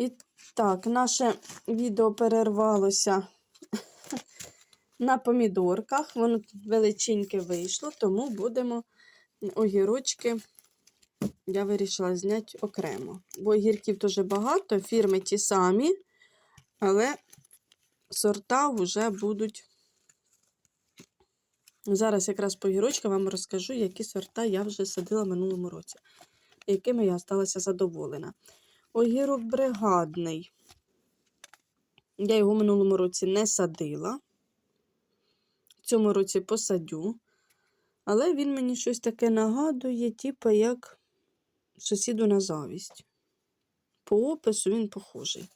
І так, наше відео перервалося на помідорках. Воно величеньке вийшло, тому будемо огірочки. Я вирішила зняти окремо. Бо огірків дуже багато, фірми ті самі, але сорта вже будуть. Зараз якраз по огірочкам вам розкажу, які сорта я вже садила минулому році, якими я залишилася задоволена. Огірок бригадний. Я його минулому році не садила. В цьому році посадю. Але він мені щось таке нагадує, типу, як сусіду на завість. По опису він похожий.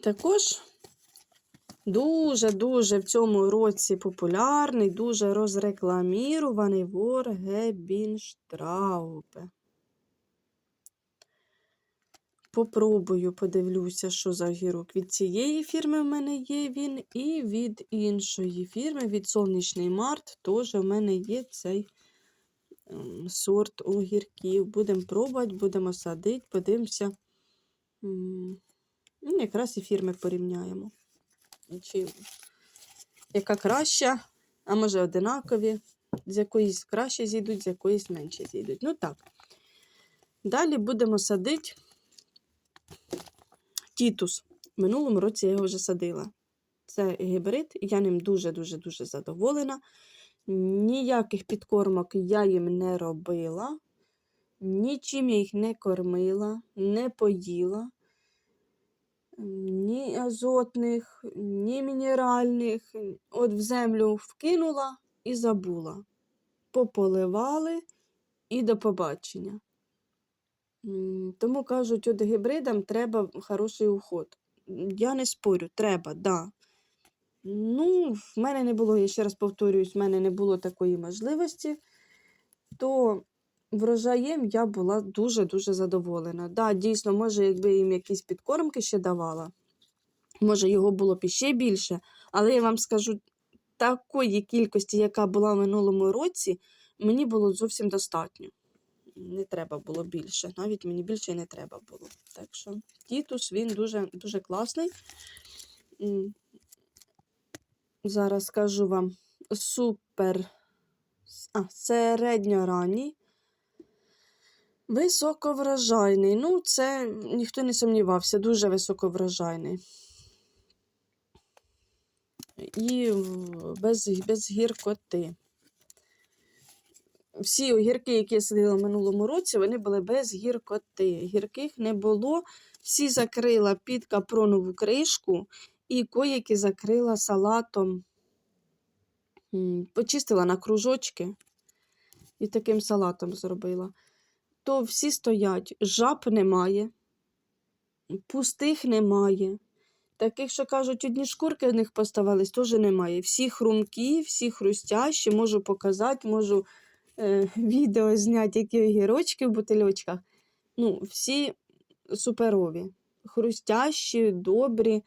Також дуже-дуже в цьому році популярний, дуже розрекламірований Воргебінштраубе. Попробую, подивлюся, що за огірок. Від цієї фірми в мене є він, і від іншої фірми, від Сонячний Март, теж в мене є цей сорт огірків. Будемо пробувати, будемо садити, подивимося. Ну, якраз і фірми порівняємо. Чи яка краща, а може одинакові, з якоїсь краще зійдуть, з якоїсь менше зійдуть. Ну так. Далі будемо садити тітус. В минулому році я його вже садила. Це гібрид, я ним дуже-дуже-дуже задоволена. Ніяких підкормок я їм не робила, нічим я їх не кормила, не поїла. Ні азотних, ні мінеральних. От в землю вкинула і забула. Пополивали і до побачення. Тому кажуть, от гібридам треба хороший уход. Я не спорю, треба, да. Ну, в мене не було, я ще раз повторююсь, в мене не було такої можливості, то врожаєм я була дуже-дуже задоволена. Да, дійсно, може, якби їм якісь підкормки ще давала, може, його було б іще більше, але я вам скажу, такої кількості, яка була в минулому році, мені було зовсім достатньо. Не треба було більше. Навіть мені більше і не треба було. Так що Тітус він дуже, дуже класний. Зараз скажу вам супер. А, середньоранній. Високоврожайний. Ну, це ніхто не сумнівався, дуже високоврожайний. І без, без гіркоти. Всі огірки, які я садила в минулому році, вони були без гіркоти. Гірких не було. Всі закрила під капронову кришку і коїки закрила салатом. Почистила на кружочки і таким салатом зробила. То всі стоять, жаб немає, пустих немає. Таких, що кажуть, одні шкурки в них поставались, теж немає. Всі хрумкі, всі хрустящі, можу показати, можу е, відео зняти, які огірочки в бутильочках. Ну, всі суперові. Хрустящі, добрі,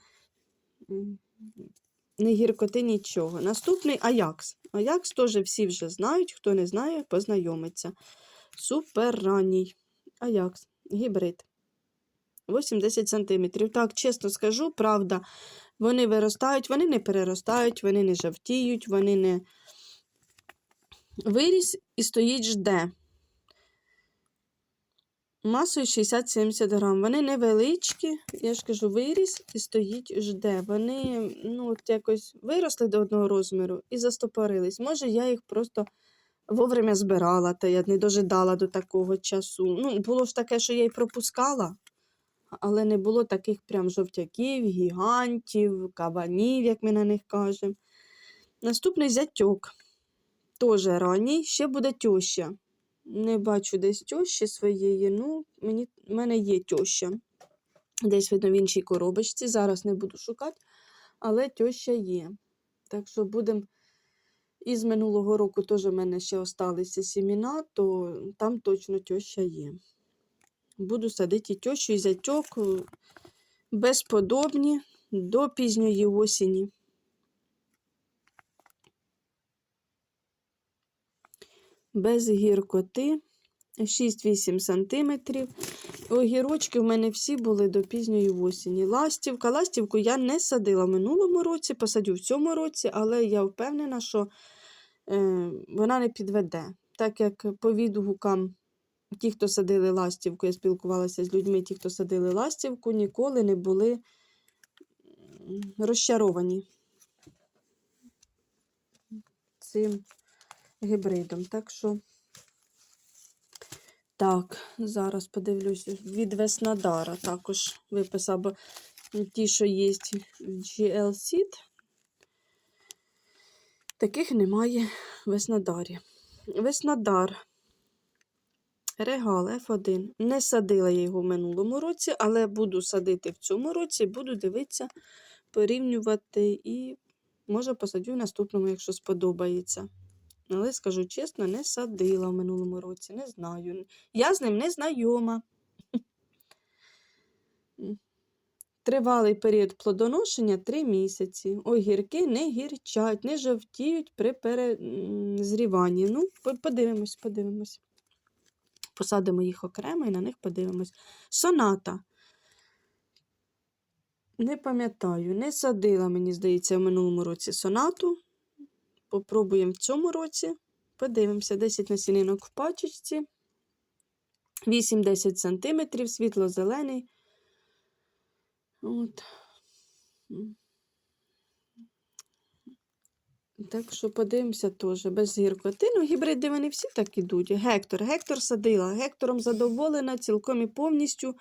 не гіркоти нічого. Наступний Аякс. Аякс теж всі вже знають, хто не знає, познайомиться. Супер ранній. Аякс, гібрид. 80 см. Так, чесно скажу, правда, вони виростають, вони не переростають, вони не жовтіють, вони не виріс і стоїть жде. Масою 60-70 грам. Вони невеличкі, я ж кажу, виріс і стоїть жде. Вони ну, от якось виросли до одного розміру і застопорились. Може, я їх просто вовремя збирала, та я не дожидала до такого часу. Ну, було ж таке, що я й пропускала, але не було таких прям жовтяків, гігантів, кабанів, як ми на них кажемо. Наступний зятьок. Теж ранній, ще буде тьоща. Не бачу десь тьощі своєї. Ну, мені, в мене є тьоща. Десь видно в іншій коробочці. Зараз не буду шукати, але тьоща є. Так що будемо. Із минулого року теж в мене ще залишилися сіміна, то там точно тьоща є. Буду садити і тьощу, і зятьок е, безподобні до пізньої осені. Без гіркоти, 6-8 см. Огірочки в мене всі були до пізньої осені. Ластівка. Ластівку я не садила в минулому році, посадю в цьому році, але я впевнена, що вона не підведе. Так як по відгукам ті, хто садили ластівку, я спілкувалася з людьми, ті, хто садили ластівку, ніколи не були розчаровані цим гібридом. Так що, так, зараз подивлюся. Від Веснадара також виписав, ті, що є в GL Seed, таких немає в Веснодарі. Веснадар. Регал F1. Не садила я його в минулому році, але буду садити в цьому році, буду дивитися, порівнювати і, може, посадю в наступному, якщо сподобається. Але, скажу чесно, не садила в минулому році, не знаю. Я з ним не знайома. Тривалий період плодоношення 3 місяці. Огірки не гірчать, не жовтіють при перезріванні. Ну, подивимось, подивимось. Посадимо їх окремо і на них подивимось. Соната. Не пам'ятаю, не садила, мені здається, в минулому році сонату. Попробуємо в цьому році. Подивимося, 10 насінинок в пачечці. 8-10 см, світло-зелений. От. Так що подивимося теж без гіркоти. Ну, гібриди вони всі так ідуть. Гектор. Гектор садила. Гектором задоволена цілком і повністю.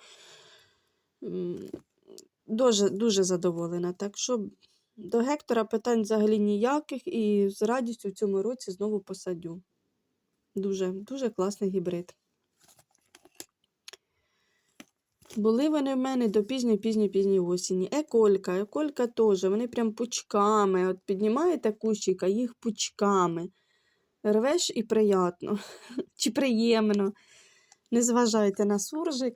Дуже, дуже задоволена. Так що до гектора питань взагалі ніяких і з радістю в цьому році знову посадю. Дуже, дуже класний гібрид. Були вони в мене до пізньої пізньої пізньої осені. Еколька, еколька теж, вони прям пучками. От піднімаєте кущик, а їх пучками. Рвеш і приятно, чи приємно. Не зважайте на суржик.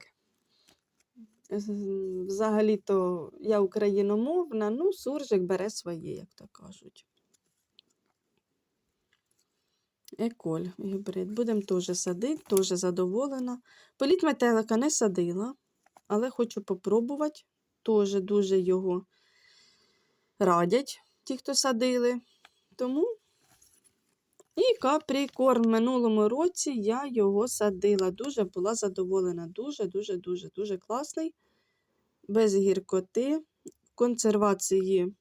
Взагалі-то я україномовна, ну, суржик бере своє, як то кажуть. Еколь гібрид. Будемо теж садити, теж задоволена. Політ метелика не садила, але хочу попробувати. Теж дуже його радять, ті, хто садили. Тому і капрікорн в минулому році я його садила. Дуже була задоволена. Дуже, дуже, класний. Без гіркоти. Консервації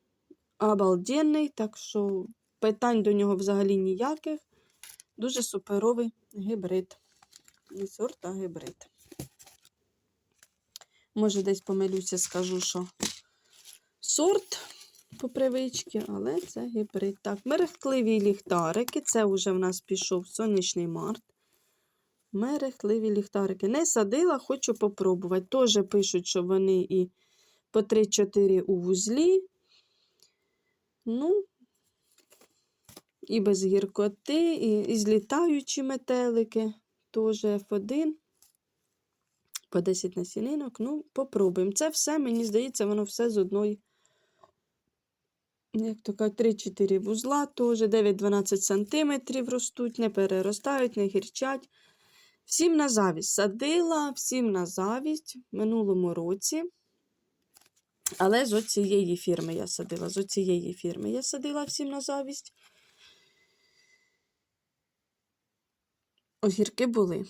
обалденний, так що питань до нього взагалі ніяких. Дуже суперовий гібрид. А гібрид. Може, десь помилюся, скажу, що сорт по привичці, але це гібрид. Так, мерехтливі ліхтарики. Це вже в нас пішов сонячний март. Мерехтливі ліхтарики. Не садила, хочу попробувати. Теж пишуть, що вони і по 3-4 у вузлі. Ну, і без гіркоти, і, і злітаючі метелики. Теж F1. По 10 насінинок. Ну, попробуємо. Це все, мені здається, воно все з одної. Як то кажуть, 3-4 вузла, теж 9-12 см ростуть, не переростають, не гірчать. Всім на завість садила, всім на завість в минулому році. Але з оцієї фірми я садила. З оцієї фірми я садила всім на завість. Огірки були.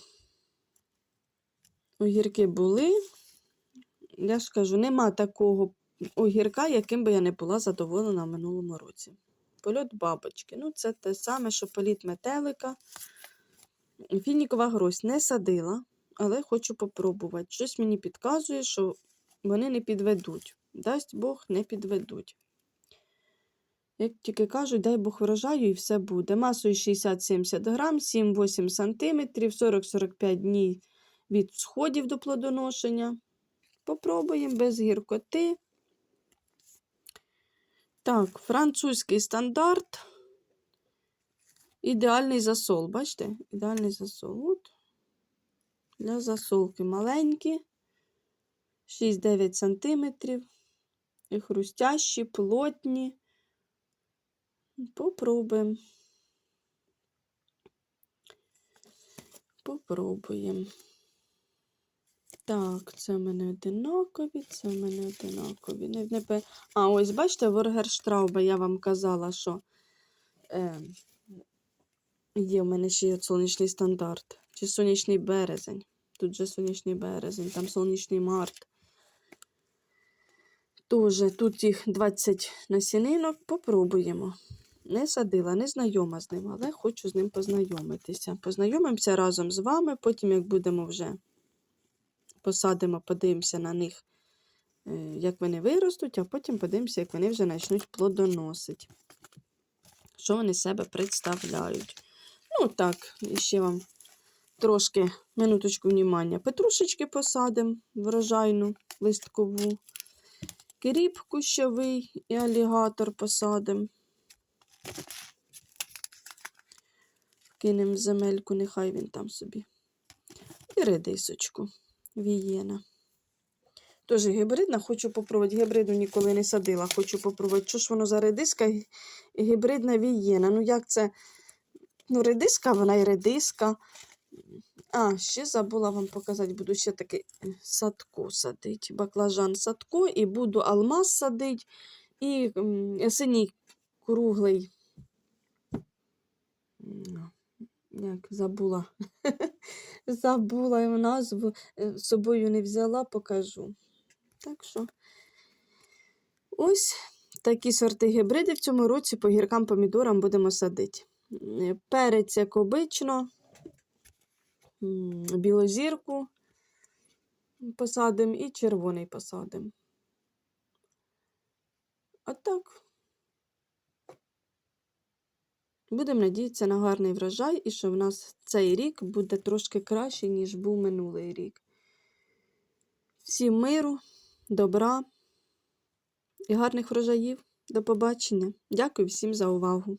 Огірки були. Я ж кажу, нема такого огірка, яким би я не була задоволена в минулому році. Польот бабочки. Ну, це те саме, що політ метелика. Фінікова грозь не садила, але хочу попробувати. Щось мені підказує, що вони не підведуть. Дасть Бог, не підведуть. Як тільки кажуть, дай Бог врожаю і все буде. Масою 60-70 грам, 7-8 см, 40-45 днів від сходів до плодоношення. Попробуємо без гіркоти. Так, французький стандарт. Ідеальний засол, бачите? Ідеальний засол. От. Для засолки маленькі, 6-9 см. І хрустящі, плотні. Попробуємо. Попробуємо. Так, це в мене одинакові, це в мене одинакові. Не, не, а, ось бачите, Воргерштрауба, я вам казала, що е, є в мене ще сонячний стандарт. Чи сонячний березень. Тут же сонячний березень, там сонячний март. Тоже тут їх 20 насінинок. Попробуємо. Не садила, не знайома з ним, але хочу з ним познайомитися. Познайомимося разом з вами, потім, як будемо вже посадимо, подивимося на них, е, як вони виростуть, а потім подивимося, як вони вже почнуть плодоносити. Що вони себе представляють. Ну, так, і ще вам трошки минуточку внимання. Петрушечки посадимо врожайну листкову. Кріп кущовий і алігатор посадимо. Кинемо земельку, нехай він там собі. І редисочку. Вієна. Теж гібридна, хочу попробувати. Гібриду ніколи не садила, хочу попробувати. Що ж воно за редиска гібридна вієна. Ну, як це? Ну, редиска, вона і редиска. А, ще забула вам показати, буду ще такий е, садко садити. Баклажан садко, і буду алмаз садити, і синій круглий. Як забула. Забула назву, е, з собою не взяла, покажу. Так що ось такі сорти гібриди в цьому році по гіркам помідорам будемо садити. Е, Перець, як обично, білозірку посадимо і червоний посадимо. А так. Будемо надіятися на гарний врожай і що в нас цей рік буде трошки краще, ніж був минулий рік. Всім миру, добра і гарних врожаїв. До побачення. Дякую всім за увагу.